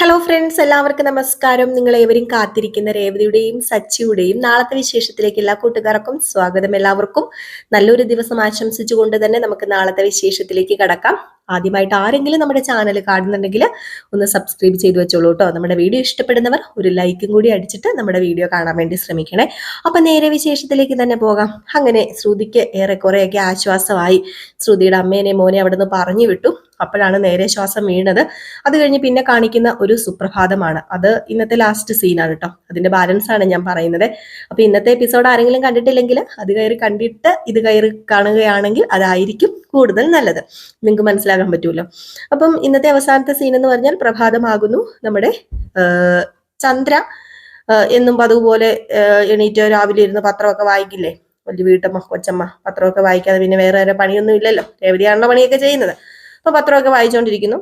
Hello friends എല്ലാവർക്കും നമസ്കാരം. നിങ്ങൾ ഏവരും കാത്തിരിക്കുന്ന രേവതിയുടെയും സച്ചിയുടെയും നാളത്തെ വിശേഷത്തിലേക്ക് എല്ലാ കൂട്ടുകാർക്കും സ്വാഗതം. എല്ലാവർക്കും നല്ലൊരു ദിവസം ആശംസിച്ചുകൊണ്ട് തന്നെ നമുക്ക് നാളത്തെ വിശേഷത്തിലേക്ക് കടക്കാം. ആദ്യമായിട്ട് ആരെങ്കിലും നമ്മുടെ ചാനൽ കാണുന്നുണ്ടെങ്കിൽ ഒന്ന് സബ്സ്ക്രൈബ് ചെയ്തു വെച്ചോളൂ കേട്ടോ. നമ്മുടെ വീഡിയോ ഇഷ്ടപ്പെടുന്നവർ ഒരു ലൈക്കും കൂടി അടിച്ചിട്ട് നമ്മുടെ വീഡിയോ കാണാൻ വേണ്ടി ശ്രമിക്കണേ. അപ്പൊ നേരെ വിശേഷത്തിലേക്ക് തന്നെ പോകാം. അങ്ങനെ ശ്രുതിക്ക് ഏറെക്കുറെയൊക്കെ ആശ്വാസമായി. ശ്രുതിയുടെ അമ്മേനെ മോനെ അവിടെ നിന്ന് പറഞ്ഞു വിട്ടു. അപ്പോഴാണ് നേരെ ശ്വാസം വീണത്. അത് കഴിഞ്ഞ് പിന്നെ കാണിക്കുന്ന ഒരു സുപ്രഭാതമാണ്. അത് ഇന്നത്തെ ലാസ്റ്റ് സീനാണ് കേട്ടോ. അതിന്റെ ബാലൻസ് ആണ് ഞാൻ പറയുന്നത്. അപ്പൊ ഇന്നത്തെ എപ്പിസോഡ് ആരെങ്കിലും കണ്ടിട്ടില്ലെങ്കിൽ അത് കയറി കണ്ടിട്ട് ഇത് കയറി കാണുകയാണെങ്കിൽ അതായിരിക്കും കൂടുതൽ നല്ലത്. നിങ്ങൾക്ക് മനസ്സിലാക്കാൻ പറ്റുമല്ലോ അപ്പം ഇന്നത്തെ അവസാനത്തെ സീൻ എന്ന് പറഞ്ഞാൽ പ്രഭാതമാകുന്നു നമ്മുടെ ചന്ദ്ര എന്നും അതുപോലെ എണീറ്റ രാവിലെ ഇരുന്ന് പത്രമൊക്കെ വായിക്കില്ലേ? വലിയ വീട്ടമ്മ കൊച്ചമ്മ പത്രമൊക്കെ വായിക്കാതെ പിന്നെ വേറെ വേറെ പണിയൊന്നും ഇല്ലല്ലോ. രേവതിയാണല്ലോ പണിയൊക്കെ ചെയ്യുന്നത്. അപ്പൊ പത്രമൊക്കെ വായിച്ചുകൊണ്ടിരിക്കുന്നു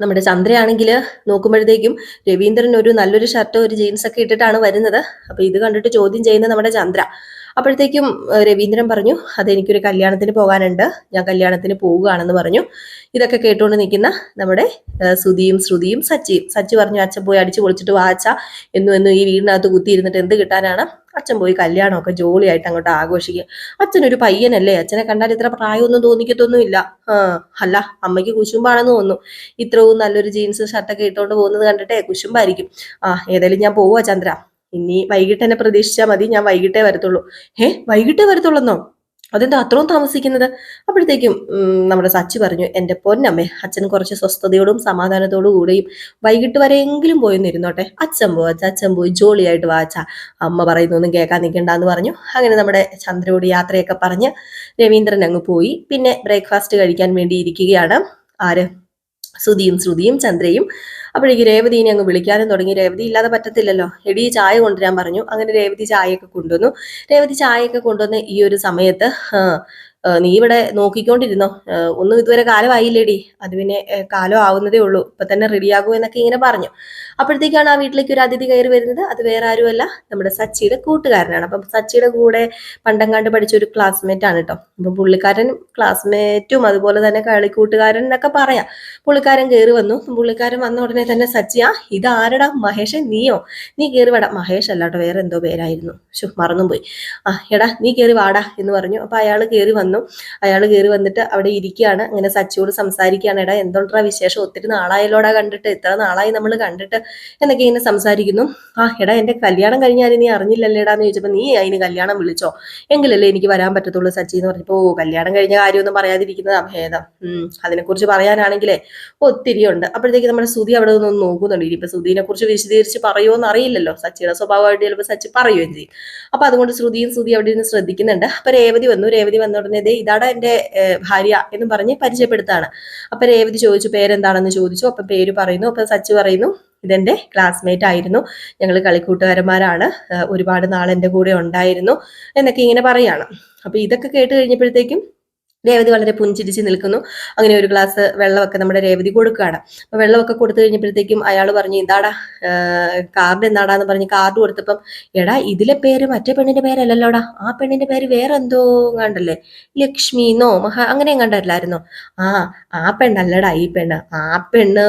നമ്മുടെ ചന്ദ്രയാണെങ്കിൽ നോക്കുമ്പോഴത്തേക്കും രവീന്ദ്രൻ ഒരു നല്ലൊരു ഷർട്ട് ഒരു ജീൻസ് ഒക്കെ ഇട്ടിട്ടാണ് വരുന്നത്. അപ്പൊ ഇത് കണ്ടിട്ട് ചോദ്യം ചെയ്യുന്നത് നമ്മുടെ ചന്ദ്ര. അപ്പോഴത്തേക്കും രവീന്ദ്രൻ പറഞ്ഞു അതെനിക്കൊരു കല്യാണത്തിന് പോകാനുണ്ട്. ഞാൻ കല്യാണത്തിന് പോവുകയാണെന്ന് പറഞ്ഞു. ഇതൊക്കെ കേട്ടുകൊണ്ട് നിൽക്കുന്ന നമ്മുടെ സുധിയും ശ്രുതിയും സച്ചിയും. സച്ചി പറഞ്ഞു അച്ഛൻ പോയി അടിച്ചു പൊളിച്ചിട്ട് വാച്ച എന്നും എന്നും ഈ വീടിനകത്ത് കുത്തിയിരുന്നിട്ട് എന്ത് കിട്ടാനാണ്? അച്ഛൻ പോയി കല്യാണമൊക്കെ ജോളിയായിട്ട് അങ്ങോട്ട് ആഘോഷിക്കുക. അച്ഛനൊരു പയ്യനല്ലേ? അച്ഛനെ കണ്ടാൽ ഇത്ര പ്രായമൊന്നും തോന്നിക്കത്തൊന്നുമില്ല. അല്ല അമ്മയ്ക്ക് കുശുമ്പാണെന്ന് തോന്നുന്നു. ഇത്രയും നല്ലൊരു ജീൻസ് ഷർട്ടൊക്കെ ഇട്ടുകൊണ്ട് പോകുന്നത് കണ്ടിട്ടേ കുശുമ്പായിരിക്കും. ആ ഏതായാലും ഞാൻ പോവാ ചന്ദ്ര. ഇനി വൈകിട്ട് എന്നെ പ്രതീക്ഷിച്ചാൽ മതി ഞാൻ വൈകിട്ടേ വരത്തുള്ളൂ. ഏ വൈകിട്ടേ വരത്തുള്ളെന്നോ? അതെന്താ അത്രയും താമസിക്കുന്നത്? അപ്പോഴത്തേക്കും നമ്മുടെ സച്ചി പറഞ്ഞു എന്റെ പൊന്നമ്മേ അച്ഛൻ കുറച്ച് സ്വസ്ഥതയോടും സമാധാനത്തോടു കൂടെയും വൈകിട്ട് വരെയെങ്കിലും പോയെന്നിരുന്നോട്ടെ അച്ഛൻ പോവാച്ച അച്ഛൻ പോയി ജോളിയായിട്ട് വാച്ച അമ്മ പറയുന്നൊന്നും കേൾക്കാൻ നിൽക്കണ്ടെന്ന് പറഞ്ഞു. അങ്ങനെ നമ്മുടെ ചന്ദ്രയോട് യാത്രയൊക്കെ പറഞ്ഞ് രവീന്ദ്രൻ അങ്ങ് പോയി. പിന്നെ ബ്രേക്ക്ഫാസ്റ്റ് കഴിക്കാൻ വേണ്ടി ഇരിക്കുകയാണ്. ആര്? ശ്രുതിയും ശ്രുതിയും ചന്ദ്രയും. അപ്പോഴേക്ക് രേവതിനെ അങ്ങ് വിളിക്കാനും തുടങ്ങി. രേവതി ഇല്ലാതെ പറ്റത്തില്ലല്ലോ. എടി ചായ കൊണ്ടുവരാൻ പറഞ്ഞു. അങ്ങനെ രേവതി ചായയൊക്കെ കൊണ്ടുവന്നു. രേവതി ചായയൊക്കെ കൊണ്ടുവന്ന് ഈ ഒരു സമയത്ത് നീ ഇവിടെ നോക്കിക്കൊണ്ടിരുന്നോ? ഒന്നും ഇതുവരെ കാലമായില്ലേടി അത് പിന്നെ കാലം ആവുന്നതേ ഉള്ളൂ. ഇപ്പൊ തന്നെ റെഡിയാകൂ എന്നൊക്കെ ഇങ്ങനെ പറഞ്ഞു. അപ്പോഴത്തേക്കാണ് ആ വീട്ടിലേക്ക് ഒരു അതിഥി കയറി വരുന്നത്. അത് വേറെ ആരുമല്ല നമ്മുടെ സച്ചിയുടെ കൂട്ടുകാരനാണ്. അപ്പം സച്ചിയുടെ കൂടെ പണ്ടം കണ്ട് പഠിച്ച ഒരു ക്ലാസ്മേറ്റ് ആണ് കേട്ടോ അപ്പം പുള്ളിക്കാരൻ ക്ലാസ്മേറ്റും അതുപോലെ തന്നെ കളിക്കൂട്ടുകാരൻ എന്നൊക്കെ പറയാം. പുള്ളിക്കാരൻ കയറി വന്നു. പുള്ളിക്കാരൻ വന്ന ഉടനെ തന്നെ സച്ചിയ ഇതാരടാ മഹേഷ് നീയോ? നീ കയറി വാടാ. മഹേഷ് അല്ല കേട്ടോ വേറെ എന്തോ പേരായിരുന്നു. ശു മറന്നും പോയി. ആ എടാ നീ കയറി വാടാ എന്ന് പറഞ്ഞു. അപ്പം അയാൾ കയറി വന്നു. അയാൾ കയറി വന്നിട്ട് അവിടെ ഇരിക്കുകയാണ്. അങ്ങനെ സച്ചിയോട് സംസാരിക്കുകയാണ്. എടാ എന്തുകൊണ്ടാ വിശേഷം? ഒത്തിരി നാളായല്ലോടാ കണ്ടിട്ട്. ഇത്ര നാളായി നമ്മൾ കണ്ടിട്ട് എന്നൊക്കെ ഇങ്ങനെ സംസാരിക്കുന്നു. ആ എടാ എന്റെ കല്യാണം കഴിഞ്ഞാൽ നീ അറിഞ്ഞില്ലല്ലേടാ എന്ന് ചോദിച്ചപ്പോൾ നീ അതിന് കല്യാണം വിളിച്ചോ? എങ്കിലല്ലേ എനിക്ക് വരാൻ പറ്റത്തുള്ളൂ സച്ചി എന്ന് പറഞ്ഞപ്പോൾ "ഓ, കല്യാണം കഴിഞ്ഞ കാര്യമൊന്നും പറയാതിരിക്കുന്നത് അഭേദം. അതിനെക്കുറിച്ച് പറയാനാണെങ്കിലേ ഒത്തിരി ഉണ്ട് അപ്പോഴത്തേക്ക് നമ്മുടെ സുധി അവിടെ നിന്ന് നോക്കുന്നുണ്ട്. ഇനിയിപ്പോൾ സുധീനെ കുറിച്ച് വിശദീകരിച്ച് പറയുമോ എന്ന് അറിയില്ലല്ലോ. സച്ചിയുടെ സ്വഭാവമായിട്ട് ചിലപ്പോൾ സച്ചി പറയുകയും ചെയ്യും. അപ്പൊ അതുകൊണ്ട് ശ്രുതിയും സുധി അവിടെ നിന്ന് ശ്രദ്ധിക്കുന്നുണ്ട്. അപ്പോൾ രേവതി വന്നു. രേവതി വന്ന ഉടനെ ദേ ഇതാടാ എന്റെ ഭാര്യ എന്ന് പറഞ്ഞ് പരിചയപ്പെടുത്താണ്. അപ്പൊ രേവതി ചോദിച്ചു പേരെന്താണെന്ന് ചോദിച്ചു? അപ്പൊ പേര് പറയുന്നു. അപ്പൊ സച്ചി പറയുന്നു ഇതെന്റെ ക്ലാസ്മേറ്റ് ആയിരുന്നു. ഞങ്ങൾ കളിക്കൂട്ടുകാരന്മാരാണ്. ഒരുപാട് നാൾ എന്റെ കൂടെ ഉണ്ടായിരുന്നു എന്നൊക്കെ ഇങ്ങനെ പറയാണ്. അപ്പോൾ ഇതൊക്കെ കേട്ട് കഴിഞ്ഞപ്പോഴത്തേക്കും രേവതി വളരെ പുഞ്ചിരിച്ച് നിൽക്കുന്നു. അങ്ങനെ ഒരു ഗ്ലാസ് വെള്ളമൊക്കെ നമ്മുടെ രേവതി കൊടുക്കുകയാണ്. അപ്പൊ വെള്ളമൊക്കെ കൊടുത്തു കഴിഞ്ഞപ്പോഴത്തേക്കും അയാൾ പറഞ്ഞു ഇതാടാ കാർഡ് എന്താടാന്ന് പറഞ്ഞ് കാർഡ് കൊടുത്തപ്പം എടാ ഇതിലെ പേര് മറ്റേ പെണ്ണിന്റെ പേരല്ലല്ലോടാ. ആ പെണ്ണിന്റെ പേര് വേറെ എന്തോ കണ്ടല്ലേ? ലക്ഷ്മി എന്നോ മഹാ അങ്ങനെ കണ്ടല്ലായിരുന്നോ? ആ ആ പെണ്ണല്ലടാ ഈ പെണ്ണ്. ആ പെണ്ണ്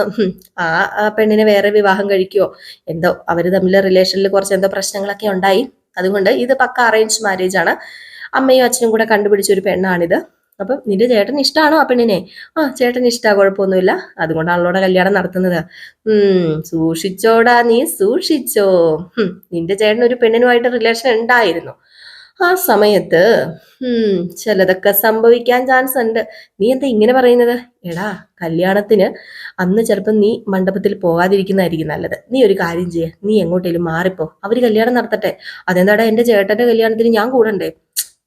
ആ ആ പെണ്ണിനെ വേറെ വിവാഹം കഴിക്കുവോ? എന്തോ അവർ തമ്മിൽ റിലേഷനിൽ കുറച്ച് എന്തോ പ്രശ്നങ്ങളൊക്കെ ഉണ്ടായി. അതുകൊണ്ട് ഇത് പക്ക അറേഞ്ച് മാരേജ് ആണ്. അമ്മയും അച്ഛനും കൂടെ കണ്ടുപിടിച്ച ഒരു പെണ്ണാണിത്. അപ്പം നിന്റെ ചേട്ടൻ ഇഷ്ടമാണോ ആ പെണ്ണിനെ? ആ ചേട്ടൻ ഇഷ്ടാ കുഴപ്പമൊന്നുമില്ല. അതുകൊണ്ടാണല്ലോടെ കല്യാണം നടത്തുന്നത്. സൂക്ഷിച്ചോടാ നീ സൂക്ഷിച്ചോ. നിന്റെ ചേട്ടൻ ഒരു പെണ്ണിനുമായിട്ട് റിലേഷൻ ഉണ്ടായിരുന്നു. ആ സമയത്ത് ചിലതൊക്കെ സംഭവിക്കാൻ ചാൻസ് ഉണ്ട്. നീ എന്താ ഇങ്ങനെ പറയുന്നത്? എടാ കല്യാണത്തിന് അന്ന് ചിലപ്പം നീ മണ്ഡപത്തിൽ പോകാതിരിക്കുന്നതായിരിക്കും നല്ലത്. നീ ഒരു കാര്യം ചെയ്യ. നീ എങ്ങോട്ടേലും മാറിപ്പോ. അവർ കല്യാണം നടത്തട്ടെ. അതെന്താടാ എന്റെ ചേട്ടന്റെ കല്യാണത്തിന് ഞാൻ കൂടണ്ടേ?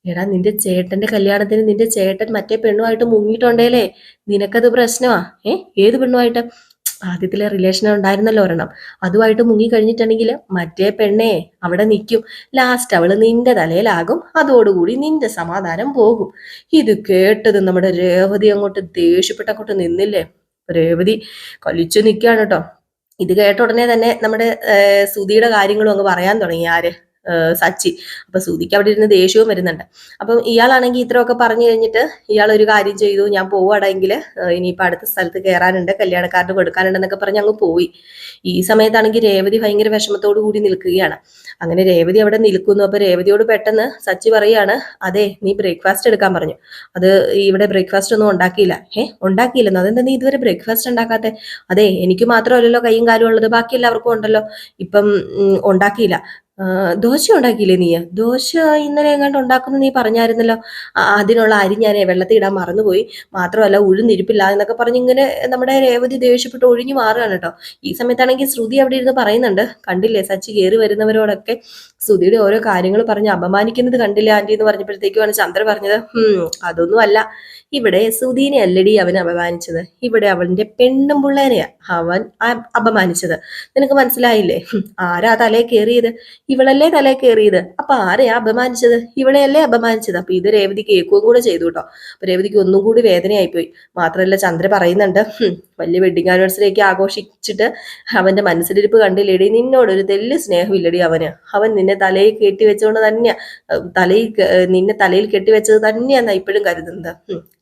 എടാ നിന്റെ ചേട്ടന്റെ കല്യാണത്തിന് നിന്റെ ചേട്ടൻ മറ്റേ പെണ്ണുമായിട്ട് മുങ്ങിയിട്ടുണ്ടേലേ? നിനക്കത് പ്രശ്നമാ. ഏ? ഏത് പെണ്ണുമായിട്ട്? ആദ്യത്തിലെ റിലേഷൻ ഉണ്ടായിരുന്നല്ലോ ഒരെണ്ണം. അതുമായിട്ട് മുങ്ങി കഴിഞ്ഞിട്ടുണ്ടെങ്കിൽ മറ്റേ പെണ്ണേ അവിടെ നിൽക്കും ലാസ്റ്റ് അവൾ നിന്റെ തലയിലാകും. അതോടുകൂടി നിന്റെ സമാധാനം പോകും. ഇത് കേട്ടത് നമ്മുടെ രേവതി അങ്ങോട്ട് ദേഷ്യപ്പെട്ട് അങ്ങോട്ട് നിന്നില്ലേ? രേവതി കലിച്ചു നിൽക്കുകയാണ് കേട്ടോ. ഇത് കേട്ട ഉടനെ തന്നെ നമ്മുടെ സുധിയുടെ കാര്യങ്ങളും അങ്ങ് പറയാൻ തുടങ്ങി. ആര്? സച്ചി. അപ്പൊ സുധിക്ക് അവിടെ ഇരുന്ന് ദേഷ്യവും വരുന്നുണ്ട്. അപ്പം ഇയാളാണെങ്കിൽ ഇത്രയൊക്കെ പറഞ്ഞു കഴിഞ്ഞിട്ട് ഇയാൾ ഒരു കാര്യം ചെയ്തു. ഞാൻ പോവാണെങ്കിൽ ഇനിയിപ്പോൾ അടുത്ത സ്ഥലത്ത് കയറാനുണ്ട് കാർഡ് കൊടുക്കാനുണ്ടെന്നൊക്കെ പറഞ്ഞ് അങ്ങ് പോയി. ഈ സമയത്താണെങ്കിൽ രേവതി ഭയങ്കര വിഷമത്തോടു കൂടി നിൽക്കുകയാണ്. അങ്ങനെ രേവതി അവിടെ നിൽക്കുന്നു. അപ്പൊ രേവതിയോട് പെട്ടെന്ന് സച്ചി പറയാണ് അതെ നീ ബ്രേക്ക്ഫാസ്റ്റ് എടുക്കാൻ പറഞ്ഞു. അത് ഇവിടെ ബ്രേക്ക്ഫാസ്റ്റ് ഒന്നും ഉണ്ടാക്കിയില്ല. ഏ ഉണ്ടാക്കിയില്ലെന്നോ? അതെന്താ നീ ഇതുവരെ ബ്രേക്ക്ഫാസ്റ്റ് ഉണ്ടാക്കാത്തെ? അതെ എനിക്ക് മാത്രമല്ലല്ലോ കൈയും കാലും ഉള്ളത്. ബാക്കി എല്ലാവർക്കും ഉണ്ടല്ലോ. ഇപ്പം ഉണ്ടാക്കിയില്ല. ദോശ ഉണ്ടാക്കിയില്ലേ നീ ദോശ ഇന്നലെ എങ്ങാണ്ട് ഉണ്ടാക്കുന്ന നീ പറഞ്ഞായിരുന്നല്ലോ. അതിനുള്ള അരി ഞാൻ വെള്ളത്തിൽ ഇടാൻ മറന്നുപോയി. മാത്രമല്ല ഉഴുന്നിരിപ്പില്ല എന്നൊക്കെ പറഞ്ഞ് ഇങ്ങനെ നമ്മുടെ രേവതി ദേഷ്യപ്പെട്ട് ഒഴിഞ്ഞു മാറുകയാണ് കേട്ടോ. ഈ സമയത്താണെങ്കിൽ ശ്രുതി അവിടെ ഇരുന്ന് പറയുന്നുണ്ട്. കണ്ടില്ലേ സച്ചി കയറി വരുന്നവരോടൊക്കെ? ശ്രുതിയുടെ ഓരോ കാര്യങ്ങൾ പറഞ്ഞ് അപമാനിക്കുന്നത് കണ്ടില്ല ആന്റി എന്ന് പറഞ്ഞപ്പോഴത്തേക്കുമാണ് ചന്ദ്ര പറഞ്ഞത്. അതൊന്നും അല്ല ഇവിടെ സുധീനെ അല്ലടി അവൻ അപമാനിച്ചത്. ഇവിടെ അവന്റെ പെണ്ണും പിള്ളേനെയാ അവൻ അപമാനിച്ചത്. നിനക്ക് മനസ്സിലായില്ലേ? ആരാ തലേ കയറിയത് ഇവളല്ലേ തല കയറിയത് അപ്പൊ ആരെയാ അപമാനിച്ചത്? ഇവളെയല്ലേ അപമാനിച്ചത്? അപ്പൊ ഇത് രേവതി കേൾക്കുകയും കൂടെ ചെയ്തു കേട്ടോ. അപ്പൊ രേവതിക്ക് ഒന്നും കൂടി വേദനയായിപ്പോയി. മാത്രല്ല ചന്ദ്ര പറയുന്നുണ്ട് "ഹും, വലിയ വെഡിങ് ആനിവേഴ്സറി ഒക്കെ ആഘോഷിച്ചിട്ട് അവന്റെ മനസ്സിലിരിപ്പ് കണ്ടില്ലേടി? നിന്നോട് ഒരു തെല്ല് സ്നേഹമില്ലടി അവന്. അവൻ നിന്നെ തലയിൽ കെട്ടി വെച്ചുകൊണ്ട് തന്നെയാ തലയിൽ നിന്നെ തലയിൽ കെട്ടി വെച്ചത് തന്നെയാന്നാ ഇപ്പോഴും കരുതുന്നത്.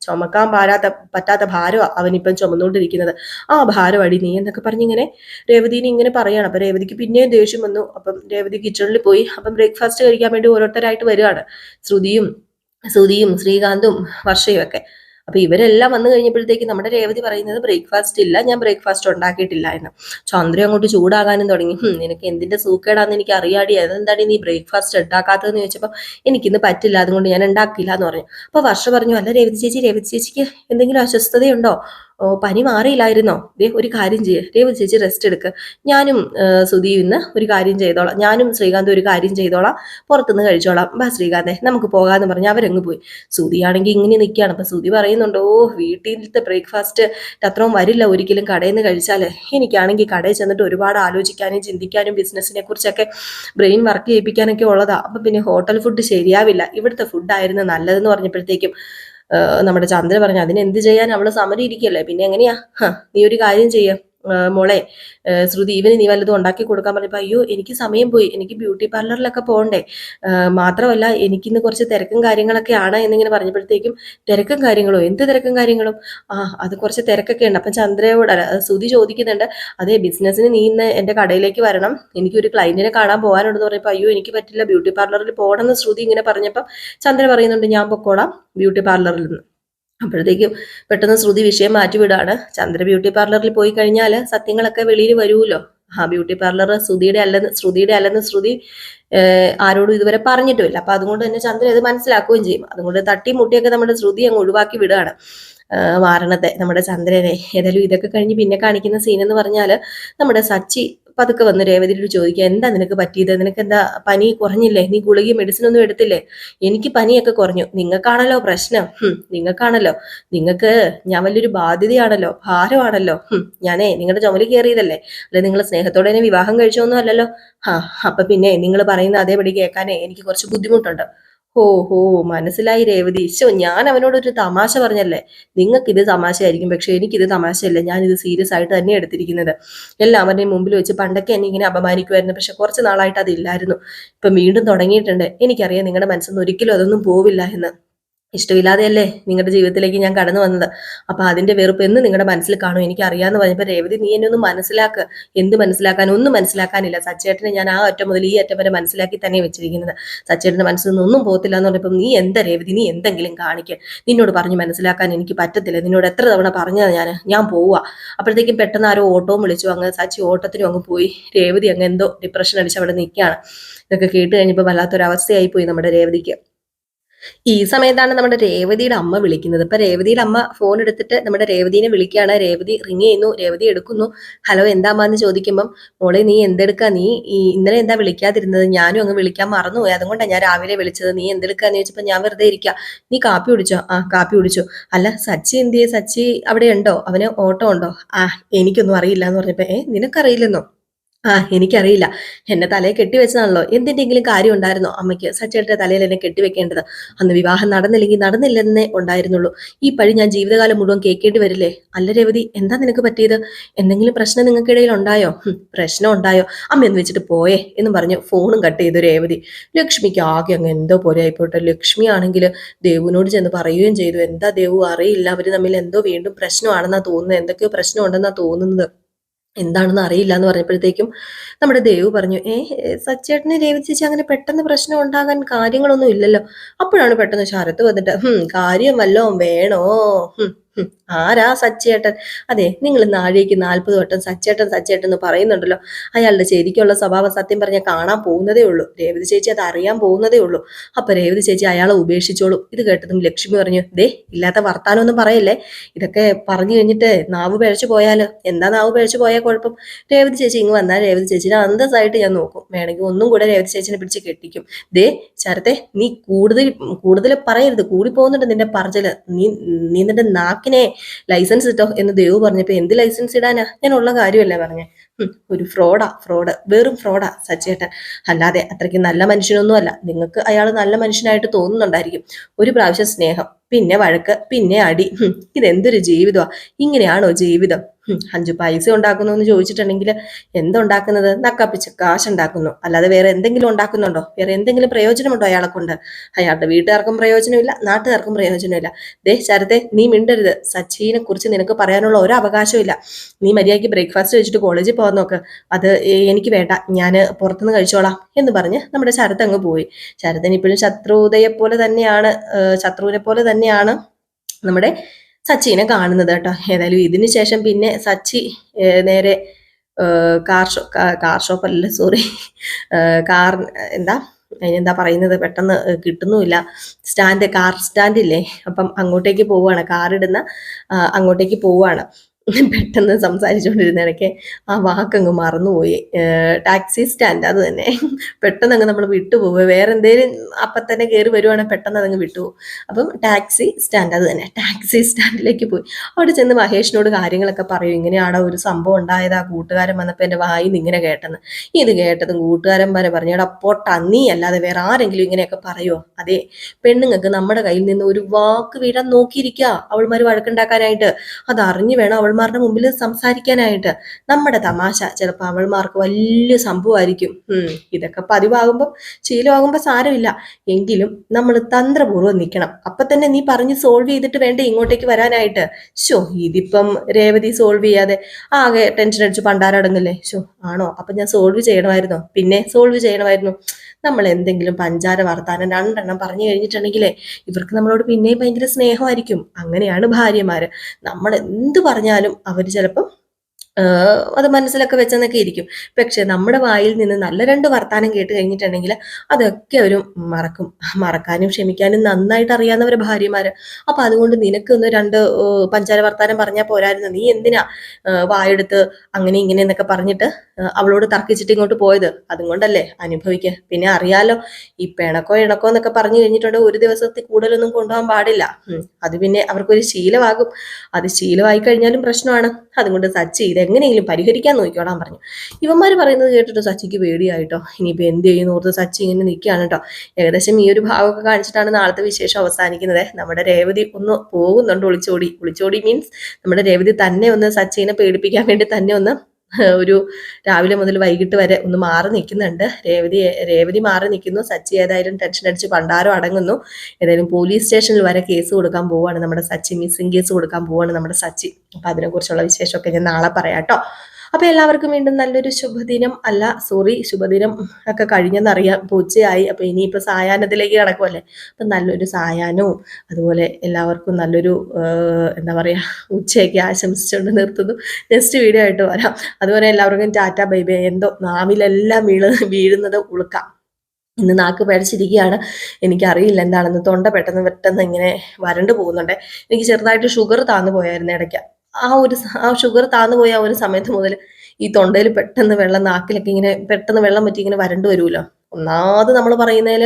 ചുമക്കാൻ പാരാത്ത പറ്റാത്ത ഭാരമാണ് അവനിപ്പം ചുമന്നുകൊണ്ടിരിക്കുന്നത്. ആ ഭാരം അടി നീ എന്നൊക്കെ പറഞ്ഞിങ്ങനെ രേവതിനെ ഇങ്ങനെ പറയാണ്. അപ്പൊ രേവതിക്ക് പിന്നെയും ദേഷ്യം വന്നു. അപ്പം രേവതി കിച്ചണിൽ പോയി. അപ്പം ബ്രേക്ക്ഫാസ്റ്റ് കഴിക്കാൻ വേണ്ടി ഓരോരുത്തരായിട്ട് വരികയാണ് ശ്രുതിയും ശ്രുതിയും ശ്രീകാന്തും വർഷയും ഒക്കെ. അപ്പൊ ഇവരെല്ലാം വന്നു കഴിഞ്ഞപ്പോഴത്തേക്ക് നമ്മുടെ രേവതി പറയുന്നത് ബ്രേക്ക്ഫാസ്റ്റ് ഇല്ല ഞാൻ ബ്രേക്ക്ഫാസ്റ്റ് ഉണ്ടാക്കിയിട്ടില്ല എന്ന്. ചന്ദ്രൻ അങ്ങോട്ട് ചൂടാകാനും തുടങ്ങി. നിനക്ക് എന്തിന്റെ സൂക്കേടാന്ന് എനിക്ക് അറിയാടി അതെന്താണ് നീ ബ്രേക്ക്ഫാസ്റ്റ് ഉണ്ടാക്കാത്തതെന്ന് ചോദിച്ചപ്പോൾ എനിക്കിന്ന് പറ്റില്ല അതുകൊണ്ട് ഞാൻ ഉണ്ടാക്കില്ല എന്ന് പറഞ്ഞു. അപ്പൊ വർഷ പറഞ്ഞു അല്ല രേവതി ചേച്ചി രേവതി ചേച്ചിക്ക് എന്തെങ്കിലും അസ്വസ്ഥതയുണ്ടോ? ഓ പനി മാറിയില്ലായിരുന്നോ? ദേ ഒരു കാര്യം ചെയ്യുക രേവതി ചേച്ചി റെസ്റ്റ് എടുക്ക്. ഞാനും സുധീവ് ഇന്ന് ഒരു കാര്യം ചെയ്തോളാം. ഞാനും ശ്രീകാന്ത് ഒരു കാര്യം ചെയ്തോളാം. പുറത്തുനിന്ന് കഴിച്ചോളാം. ബാ ശ്രീകാന്തേ നമുക്ക് പോകാന്ന് പറഞ്ഞ് അവരങ്ങ് പോയി. സുധിയാണെങ്കിൽ ഇങ്ങനെ നിൽക്കുകയാണ് അപ്പം സുധി പറയുന്നുണ്ട് ഓ വീട്ടിലത്തെ ബ്രേക്ക്ഫാസ്റ്റ് അത്രയും വരില്ല. ഒരിക്കലും കടയിൽ നിന്ന് കഴിച്ചാൽ എനിക്കാണെങ്കിൽ കടയിൽ ചെന്നിട്ട് ഒരുപാട് ആലോചിക്കാനും ചിന്തിക്കാനും ബിസിനസ്സിനെ കുറിച്ചൊക്കെ ബ്രെയിൻ വർക്ക് ചെയ്യിപ്പിക്കാനൊക്കെ ഉള്ളതാണ് അപ്പം പിന്നെ ഹോട്ടൽ ഫുഡ് ശരിയാവില്ല. ഇവിടുത്തെ ഫുഡായിരുന്നു നല്ലതെന്ന് പറഞ്ഞപ്പോഴത്തേക്കും നമ്മുടെ ചന്ദ്ര പറഞ്ഞു അതിനെന്ത് ചെയ്യാൻ അവൾ സമരം ഇരിക്കല്ലേ പിന്നെ എങ്ങനെയാ? നീ ഒരു കാര്യം ചെയ്യ. മോളെ ശ്രുതി ഇവന് നീ വല്ലതും ഉണ്ടാക്കി കൊടുക്കാൻ പറഞ്ഞപ്പോ അയ്യോ എനിക്ക് സമയം പോയി. എനിക്ക് ബ്യൂട്ടി പാർലറിലൊക്കെ പോകണ്ടേ. മാത്രമല്ല എനിക്കിന്ന് കുറച്ച് തിരക്കും കാര്യങ്ങളൊക്കെ ആണ് എന്നിങ്ങനെ പറഞ്ഞപ്പോഴത്തേക്കും തിരക്കും കാര്യങ്ങളോ? എന്ത് തിരക്കും കാര്യങ്ങളും? ആ അത് കുറച്ച് തിരക്കൊക്കെ ഉണ്ട്. അപ്പം ചന്ദ്രയോട് ശ്രുതി ചോദിക്കുന്നുണ്ട് അതെ ബിസിനസ്സിന് നീ ഇന്ന് എന്റെ കടയിലേക്ക് വരണം. എനിക്കൊരു ക്ലയന്റിനെ കാണാൻ പോകാനുണ്ടെന്ന് പറഞ്ഞപ്പോൾ അയ്യോ എനിക്ക് പറ്റില്ല. ബ്യൂട്ടി പാർലറിൽ പോകണമെന്ന് ശ്രുതി ഇങ്ങനെ പറഞ്ഞപ്പം ചന്ദ്ര പറയുന്നുണ്ട് ഞാൻ പൊക്കോളാം ബ്യൂട്ടി പാർലറിൽ നിന്ന്. അപ്പോഴത്തേക്കും പെട്ടെന്ന് ശ്രുതി വിഷയം മാറ്റിവിടാണ്. ചന്ദ്ര ബ്യൂട്ടി പാർലറിൽ പോയി കഴിഞ്ഞാൽ സത്യങ്ങളൊക്കെ വെളിയിൽ വരുമല്ലോ. ആ ബ്യൂട്ടി പാർലർ ശ്രുതിയുടെ അല്ലെന്ന് ശ്രുതിയുടെ അല്ലെന്ന് ശ്രുതി ആരോടും ഇതുവരെ പറഞ്ഞിട്ടുമില്ല. അപ്പൊ അതുകൊണ്ട് തന്നെ ചന്ദ്രൻ ഇത് മനസ്സിലാക്കുകയും ചെയ്യും. അതുകൊണ്ട് തട്ടി മുട്ടിയൊക്കെ നമ്മുടെ ശ്രുതി അങ്ങ് ഒഴിവാക്കി വിടുകയാണ്. വാരണത്തെ നമ്മുടെ ചന്ദ്രനെ. ഏതായാലും ഇതൊക്കെ കഴിഞ്ഞ് പിന്നെ കാണിക്കുന്ന സീൻ എന്ന് പറഞ്ഞാൽ നമ്മുടെ സച്ചി പതുക്കെ വന്ന് രേവതിയോട് ചോദിക്കുക എന്താ നിനക്ക് പറ്റിയത്? നിനക്ക് എന്താ പനി കുറഞ്ഞില്ലേ? നീ ഗുളിക മെഡിസിൻ ഒന്നും എടുത്തില്ലേ? എനിക്ക് പനിയൊക്കെ കുറഞ്ഞു. നിങ്ങൾക്കാണല്ലോ പ്രശ്നം. നിങ്ങൾക്കാണല്ലോ. നിങ്ങൾക്ക് ഞാൻ വലിയൊരു ബാധ്യതയാണല്ലോ ഭാരമാണല്ലോ. ഞാനേ നിങ്ങളുടെ ചുമൽ കയറിയതല്ലേ? അല്ലെ നിങ്ങൾ സ്നേഹത്തോടെ എന്നെ വിവാഹം കഴിച്ചോന്നും അല്ലല്ലോ? ആ അപ്പൊ പിന്നെ നിങ്ങൾ പറയുന്ന അതേപടി കേൾക്കാനേ എനിക്ക് കുറച്ച് ബുദ്ധിമുട്ടുണ്ട്. ഹോ ഹോ മനസ്സിലായി രേവതി. ശോ ഞാൻ അവനോട് ഒരു തമാശ പറഞ്ഞല്ലേ? നിങ്ങൾക്ക് ഇത് തമാശയായിരിക്കും പക്ഷെ എനിക്കിത് തമാശയല്ല. ഞാൻ ഇത് സീരിയസ് ആയിട്ട് തന്നെ എടുത്തിരിക്കുന്നത്. എല്ലാവരുടെയും മുമ്പിൽ വെച്ച് പണ്ടൊക്കെ എന്നെ ഇങ്ങനെ അപമാനിക്കുമായിരുന്നു പക്ഷെ കുറച്ച് നാളായിട്ട് അതില്ലായിരുന്നു. ഇപ്പം വീണ്ടും തുടങ്ങിയിട്ടുണ്ട്. എനിക്കറിയാം നിങ്ങളുടെ മനസ്സിൽ നിന്ന് ഒരിക്കലും അതൊന്നും പോവില്ല എന്ന്. ഇഷ്ടമില്ലാതെയല്ലേ നിങ്ങളുടെ ജീവിതത്തിലേക്ക് ഞാൻ കടന്നു വന്നത്? അപ്പൊ അതിന്റെ വെറുപ്പ് എന്ന് നിങ്ങളുടെ മനസ്സിൽ കാണും. എനിക്ക് അറിയാന്ന് പറഞ്ഞപ്പോ രേവതി നീ എന്നെ ഒന്ന് മനസ്സിലാക്ക്. എന്ത് മനസ്സിലാക്കാൻ? ഒന്നും മനസ്സിലാക്കാനില്ല. സച്ചേട്ടനെ ഞാൻ ആ അറ്റം മുതൽ ഈ അറ്റം വരെ മനസ്സിലാക്കി തന്നെ വെച്ചിരിക്കുന്നത്. സച്ചേട്ടന്റെ മനസ്സിൽ നിന്നൊന്നും പോകത്തില്ല എന്ന് പറഞ്ഞപ്പോൾ നീ എന്താ രേവതി? നീ എന്തെങ്കിലും കാണിക്ക. നിന്നോട് പറഞ്ഞ് മനസ്സിലാക്കാൻ എനിക്ക് പറ്റത്തില്ല. നിന്നോട് എത്ര തവണ പറഞ്ഞത് ഞാൻ ഞാൻ പോവുക അപ്പോഴത്തേക്കും പെട്ടെന്ന് ആരോ ഓട്ടവും വിളിച്ചു. അങ്ങ് സച്ചി ഓട്ടത്തിനും അങ്ങ് പോയി. രേവതി അങ്ങ് എന്തോ ഡിപ്രഷൻ അടിച്ച് അവിടെ നിൽക്കുകയാണ്. ഇതൊക്കെ കേട്ട് കഴിഞ്ഞപ്പോൾ വല്ലാത്തൊരവസ്ഥയായി പോയി നമ്മുടെ രേവതിക്ക്. ഈ സമയത്താണ് നമ്മുടെ രേവതിയുടെ അമ്മ വിളിക്കുന്നത്. ഇപ്പൊ രേവതിയുടെ അമ്മ ഫോൺ എടുത്തിട്ട് നമ്മുടെ രേവതിനെ വിളിക്കുകയാണ്. രേവതി റിങ് ചെയ്യുന്നു രേവതി എടുക്കുന്നു. ഹലോ എന്താമ്മാന്ന് ചോദിക്കുമ്പം മോളെ നീ എന്തെടുക്കാ? നീ ഇന്നലെ എന്താ വിളിക്കാതിരുന്നത്? ഞാനും അങ്ങ് വിളിക്കാൻ മറന്നുപോയി. അതുകൊണ്ടാണ് ഞാൻ രാവിലെ വിളിച്ചത്. നീ എന്തെടുക്കാന്ന് ചോദിച്ചപ്പോ ഞാൻ വെറുതെ ഇരിക്കുക നീ കാപ്പി കുടിച്ചോ? ആ കാപ്പി കുടിച്ചു. അല്ല സച്ചി എന്തിയെ? സച്ചി അവിടെ ഉണ്ടോ അവന് ഓട്ടോ ഉണ്ടോ? ആ എനിക്കൊന്നും അറിയില്ല എന്ന് പറഞ്ഞപ്പോ. ഏ നിനക്കറിയില്ലെന്നോ? ആ എനിക്കറിയില്ല. എന്നെ തലയെ കെട്ടിവെച്ചതാണല്ലോ എന്തിന്റെങ്കിലും കാര്യം ഉണ്ടായിരുന്നോ? അമ്മയ്ക്ക് സച്ചേട്ടന്റെ തലയിൽ എന്നെ കെട്ടിവെക്കേണ്ടത് അന്ന് വിവാഹം നടന്നില്ലെങ്കിൽ നടന്നില്ലെന്നേ ഉണ്ടായിരുന്നുള്ളൂ. ഈ പഴി ഞാൻ ജീവിതകാലം മുഴുവൻ കേൾക്കേണ്ടി വരില്ലേ? അല്ല രേവതി എന്താ നിനക്ക് പറ്റിയത്? എന്തെങ്കിലും പ്രശ്നം നിങ്ങൾക്കിടയിൽ ഉണ്ടായോ? പ്രശ്നം ഉണ്ടായോ? അമ്മ എന്ന് വെച്ചിട്ട് പോയേ എന്ന് പറഞ്ഞു ഫോണും കട്ട് ചെയ്തു രേവതി. ലക്ഷ്മിക്ക് ആകെ അങ്ങ് എന്തോ പോലെ ആയിപ്പോട്ടെ. ലക്ഷ്മി ആണെങ്കിൽ ദേവുവിനോട് ചെന്ന് പറയുകയും ചെയ്തു. എന്താ ദേവു അറിയില്ല. അവർ തമ്മിൽ എന്തോ വീണ്ടും പ്രശ്നമാണെന്നാ തോന്നുന്നത്. എന്തൊക്കെയോ പ്രശ്നം ഉണ്ടെന്നാ തോന്നുന്നത്. എന്താണെന്ന് അറിയില്ല എന്ന് പറഞ്ഞപ്പോഴത്തേക്കും നമ്മുടെ ദേവ് പറഞ്ഞു ഏ സച്ചേട്ടനെ രേവതി ചേച്ചി അങ്ങനെ പെട്ടെന്ന് പ്രശ്നം ഉണ്ടാകാൻ കാര്യങ്ങളൊന്നും ഇല്ലല്ലോ. അപ്പോഴാണ് പെട്ടെന്ന് ശരത്ത് വന്നിട്ട് കാര്യം വല്ലോം വേണോ? ആരാ സച്ചേട്ടൻ? അതെ നിങ്ങൾ നാഴികയ്ക്ക് നാൽപ്പത് വട്ടം സച്ചേട്ടൻ സച്ചേട്ടൻ എന്ന് പറയുന്നുണ്ടല്ലോ. അയാളുടെ ശരിക്കുള്ള സ്വഭാവം സത്യം പറഞ്ഞാൽ കാണാൻ പോകുന്നതേ ഉള്ളൂ. രേവതി ചേച്ചി അത് അറിയാൻ പോകുന്നതേ ഉള്ളൂ. അപ്പൊ രേവതി ചേച്ചി അയാളെ ഉപേക്ഷിച്ചോളൂ. ഇത് കേട്ടതും ലക്ഷ്മി പറഞ്ഞു ദേ ഇല്ലാത്ത വർത്താനമൊന്നും പറയല്ലേ? ഇതൊക്കെ പറഞ്ഞു കഴിഞ്ഞിട്ട് നാവ് പിഴച്ചു പോയാലോ? എന്താ നാവ് പിഴച്ചു പോയാൽ കുഴപ്പം? രേവതി ചേച്ചി ഇങ്ങ് വന്നാൽ രേവതി ചേച്ചിനെ അന്തസ്സായിട്ട് ഞാൻ നോക്കും. വേണമെങ്കിൽ ഒന്നും കൂടെ രേവതി ചേച്ചിനെ പിടിച്ച് കെട്ടിക്കും. ദേ ശരത്തെ നീ കൂടുതൽ കൂടുതൽ പറയരുത്. കൂടി പോകുന്നുണ്ട് നിന്റെ പറച്ചിൽ. നീ നീ നിന്റെ നാക്കിനെ ലൈസൻസ് ഇട്ടോ എന്ന് ദേവ് പറഞ്ഞപ്പോ എന്ത് ലൈസൻസ് ഇടാനാ? ഞാൻ ഉള്ള കാര്യമല്ല പറഞ്ഞേ. ഒരു ഫ്രോഡാ ഫ്രോഡ് വെറും ഫ്രോഡാ സച്ചേട്ടൻ. അല്ലാതെ അത്രയ്ക്ക് നല്ല മനുഷ്യനൊന്നും അല്ല നിങ്ങൾക്ക് അയാൾ നല്ല മനുഷ്യനായിട്ട് തോന്നുന്നുണ്ടായിരിക്കും. ഒരു പ്രാവശ്യം സ്നേഹം. പിന്നെ വഴക്ക് പിന്നെ അടി. ഇതെന്തൊരു ജീവിതമാ ഇങ്ങനെയാണോ ജീവിതം? അഞ്ചു പൈസ ഉണ്ടാക്കുന്നു എന്ന് ചോദിച്ചിട്ടുണ്ടെങ്കിൽ എന്തുണ്ടാക്കുന്നത്? നക്കപ്പിച്ച് കാശ് ഉണ്ടാക്കുന്നു അല്ലാതെ വേറെ എന്തെങ്കിലും ഉണ്ടാക്കുന്നുണ്ടോ? വേറെ എന്തെങ്കിലും പ്രയോജനമുണ്ടോ അയാളെ കൊണ്ട് അയാളുടെ വീട്ടുകാർക്കും പ്രയോജനമില്ല നാട്ടുകാർക്കും പ്രയോജനമില്ല. ദേ ശരത്തെ നീ മിണ്ടരുത്. സച്ചിനെ കുറിച്ച് നിനക്ക് പറയാനുള്ള ഒരു അവകാശവും ഇല്ല നീ മര്യാദയ്ക്ക് ബ്രേക്ക്ഫാസ്റ്റ് കഴിച്ചിട്ട് കോളേജിൽ പോകാൻ നോക്ക്. അത് എനിക്ക് വേണ്ട. ഞാൻ പുറത്തുനിന്ന് കഴിച്ചോളാം എന്ന് പറഞ്ഞ് നമ്മുടെ ശരത്ത് അങ്ങ് പോയി. ശരത്തിന് ഇപ്പോഴും ശത്രുതയെ പോലെ തന്നെയാണ്. ശത്രുവിനെ പോലെ തന്നെയാണ് നമ്മുടെ സച്ചിനെ കാണുന്നത് കേട്ടോ. ഏതായാലും ഇതിന് ശേഷം പിന്നെ സച്ചി നേരെ കാർ ഷോ കാർ ഷോപ്പ് അല്ല സോറി കാർ എന്താ അതിനെന്താ പറയുന്നത് പെട്ടെന്ന് കിട്ടുന്നുമില്ല. സ്റ്റാൻഡ് കാർ സ്റ്റാൻഡ് ഇല്ലേ അപ്പം അങ്ങോട്ടേക്ക് പോവുകയാണ്. കാറിടുന്ന അങ്ങോട്ടേക്ക് പോവുകയാണ്. പെട്ടെന്ന് സംസാരിച്ചുകൊണ്ടിരുന്ന ഇടയ്ക്ക് ആ വാക്കങ്ങ് മറന്നുപോയി. ടാക്സി സ്റ്റാൻഡ് അത് തന്നെ. പെട്ടെന്ന് അങ്ങ് നമ്മൾ വിട്ടുപോകും വേറെ എന്തേലും അപ്പം തന്നെ കയറി വരുവാണെങ്കിൽ പെട്ടെന്ന് അതങ്ങ് വിട്ടുപോകും അപ്പം ടാക്സി സ്റ്റാൻഡ് അത് തന്നെ. ടാക്സി സ്റ്റാൻഡിലേക്ക് പോയി. അവിടെ ചെന്ന് മഹേഷിനോട് കാര്യങ്ങളൊക്കെ പറയും. ഇങ്ങനെയാണോ ഒരു സംഭവം ഉണ്ടായത്? ആ കൂട്ടുകാരൻ വന്നപ്പോൾ എന്റെ വായിന്ന് ഇങ്ങനെ കേട്ടെന്ന്. ഇത് കേട്ടതും കൂട്ടുകാരൻ വരെ പറഞ്ഞു എടാ പൊട്ട നീ അല്ലാതെ വേറെ ആരെങ്കിലും ഇങ്ങനെയൊക്കെ പറയുമോ അതെ. പെണ്ണുങ്ങൾക്ക് നമ്മുടെ കയ്യിൽ നിന്ന് ഒരു വാക്ക് വീഴാൻ നോക്കിയിരിക്കുക അവൾമാർ വഴക്കുണ്ടാക്കാനായിട്ട്. അതറിഞ്ഞു വേണം വേണം അവൾമാരുടെ മുമ്പിൽ സംസാരിക്കാനായിട്ട്. നമ്മുടെ തമാശ. ചിലപ്പോൾ അവൾമാർക്ക് വലിയ സംഭവമായിരിക്കും. ഇതൊക്കെ പതിവാകുമ്പോൾ ശീലമാകുമ്പോൾ സാരമില്ല. എങ്കിലും നമ്മൾ തന്ത്രപൂർവം നിൽക്കണം അപ്പം തന്നെ നീ പറഞ്ഞ് സോൾവ് ചെയ്തിട്ട് വേണ്ട ഇങ്ങോട്ടേക്ക് വരാനായിട്ട്? ഷോ ഇതിപ്പം രേവതി സോൾവ് ചെയ്യാതെ ആകെ ടെൻഷൻ അടിച്ച് പണ്ടാരടങ്ങില്ലേ? ഷോ ആണോ? അപ്പം ഞാൻ സോൾവ് ചെയ്യണമായിരുന്നോ? പിന്നെ സോൾവ് ചെയ്യണമായിരുന്നു. നമ്മൾ എന്തെങ്കിലും പഞ്ചാര വർത്താനം രണ്ടെണ്ണം പറഞ്ഞു കഴിഞ്ഞിട്ടുണ്ടെങ്കിലേ ഇവർക്ക് നമ്മളോട് പിന്നെയും ഭയങ്കര സ്നേഹമായിരിക്കും. അങ്ങനെയാണ് ഭാര്യമാർ നമ്മൾ എന്ത് പറഞ്ഞാലും അവർ ചിലപ്പം അത് മനസ്സിലൊക്കെ വെച്ചെന്നൊക്കെ ഇരിക്കും. പക്ഷെ നമ്മുടെ വായിൽ നിന്ന് നല്ല രണ്ട് വർത്താനം കേട്ട് കഴിഞ്ഞിട്ടുണ്ടെങ്കിൽ അതൊക്കെ അവർ മറക്കും. മറക്കാനും ക്ഷമിക്കാനും നന്നായിട്ട് അറിയാവുന്നവർ ഭാര്യമാര്. അപ്പൊ അതുകൊണ്ട് നിനക്കൊന്ന് രണ്ട് പഞ്ചാര വർത്താനം പറഞ്ഞാൽ പോരായിരുന്നു. നീ എന്തിനാ വായെടുത്ത് അങ്ങനെ ഇങ്ങനെ എന്നൊക്കെ പറഞ്ഞിട്ട് അവളോട് തർക്കിച്ചിട്ട് ഇങ്ങോട്ട് പോയത്? അതുകൊണ്ടല്ലേ അനുഭവിക്കുക പിന്നെ അറിയാലോ ഈ പിണക്കോ ഇണക്കോ എന്നൊക്കെ പറഞ്ഞു കഴിഞ്ഞിട്ടുണ്ട്. ഒരു ദിവസത്തിൽ കൂടുതലൊന്നും കൊണ്ടുപോകാൻ പാടില്ല. അത് പിന്നെ അവർക്കൊരു ശീലമാകും. അത് ശീലമായി കഴിഞ്ഞാലും പ്രശ്നമാണ്. അതുകൊണ്ട് സച്ച് സച്ചി ഇതെങ്ങനെയെങ്കിലും പരിഹരിക്കാൻ നോക്കിക്കോളാൻ പറഞ്ഞു. ഇവന്മാർ പറയുന്നത് കേട്ടിട്ട് സച്ചിക്ക് പേടിയായിട്ടോ? ഇനിയിപ്പോൾ എന്ത് ചെയ്യുന്നു ഓർത്ത് സച്ചി ഇങ്ങനെ നിൽക്കുകയാണ് കേട്ടോ ഏകദേശം ഈ ഒരു ഭാഗമൊക്കെ കാണിച്ചിട്ടാണ് നാളത്തെ വിശേഷം അവസാനിക്കുന്നത്. നമ്മുടെ രേവതി ഒന്ന് പോകുന്നുണ്ട് ഒളിച്ചോടി. ഒളിച്ചോടി മീൻസ് നമ്മുടെ രേവതി തന്നെ ഒന്ന് സച്ചിനെ പേടിപ്പിക്കാൻ വേണ്ടി തന്നെ ഒന്ന് ഒരു രാവിലെ മുതൽ വൈകിട്ട് വരെ ഒന്ന് മാറി നിൽക്കുന്നുണ്ട്. രേവതി രേവതി മാറി നിൽക്കുന്നു. സച്ചി ഏതായാലും ടെൻഷൻ അടിച്ച് പണ്ടാരം അടങ്ങുന്നു. ഏതായാലും പോലീസ് സ്റ്റേഷനിൽ വരെ കേസ് കൊടുക്കാൻ പോവുകയാണ് നമ്മുടെ സച്ചി. മിസ്സിംഗ് കേസ് കൊടുക്കാൻ പോവുകയാണ് നമ്മുടെ സച്ചി. അപ്പൊ അതിനെക്കുറിച്ചുള്ള വിശേഷമൊക്കെ ഞാൻ നാളെ പറയാം കേട്ടോ. അപ്പൊ എല്ലാവർക്കും വീണ്ടും നല്ലൊരു ശുഭദിനം. അല്ല സോറി ശുഭദിനം ഒക്കെ കഴിഞ്ഞെന്നറിയാം. പൂച്ചയായി. അപ്പോൾ അപ്പൊ ഇനിയിപ്പോ സായാഹ്നത്തിലേക്ക് കിടക്കുമല്ലേ അപ്പൊ നല്ലൊരു സായാഹ്നവും അതുപോലെ എല്ലാവർക്കും നല്ലൊരു എന്താ പറയാ ഉച്ചയൊക്കെ ആശംസിച്ചുകൊണ്ട് നിർത്തുന്നു. നെക്സ്റ്റ് വീഡിയോ ആയിട്ട് വരാം. അതുപോലെ എല്ലാവർക്കും ടാറ്റ ബൈ ബൈ. എന്തോ നാവിലെല്ലാം വീണ് വീഴുന്നത് ഉളുക്കാം. ഇന്ന് നാക്ക് പഴച്ചിരിക്കുകയാണ്. എനിക്കറിയില്ല എന്താണെന്ന്. തൊണ്ട പെട്ടെന്ന് പെട്ടെന്ന് ഇങ്ങനെ വരണ്ടു പോകുന്നുണ്ട്. എനിക്ക് ചെറുതായിട്ട് ഷുഗർ താന്നു പോയായിരുന്നു ഇടയ്ക്ക്. ആ ഒരു ആ ഷുഗർ താന്നു പോയ ആ ഒരു സമയത്ത് മുതൽ ഈ തൊണ്ടയിൽ പെട്ടെന്ന് വെള്ളം നാക്കിലൊക്കെ ഇങ്ങനെ പെട്ടെന്ന് വെള്ളം പറ്റി ഇങ്ങനെ വരണ്ടു വരുമല്ലോ ഒന്നാമത് നമ്മൾ പറയുന്നതിൽ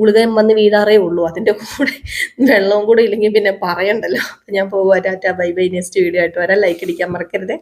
ഗുളികയും വന്ന് വീഴാറേ ഉള്ളൂ. അതിന്റെ കൂടെ വെള്ളവും കൂടെ ഇല്ലെങ്കിൽ പിന്നെ പറയണ്ടല്ലോ. ഞാൻ പോകുക Tata bye bye. Next video ആയിട്ട് വരാം. ലൈക്ക് അടിക്കാൻ മറക്കരുതേ.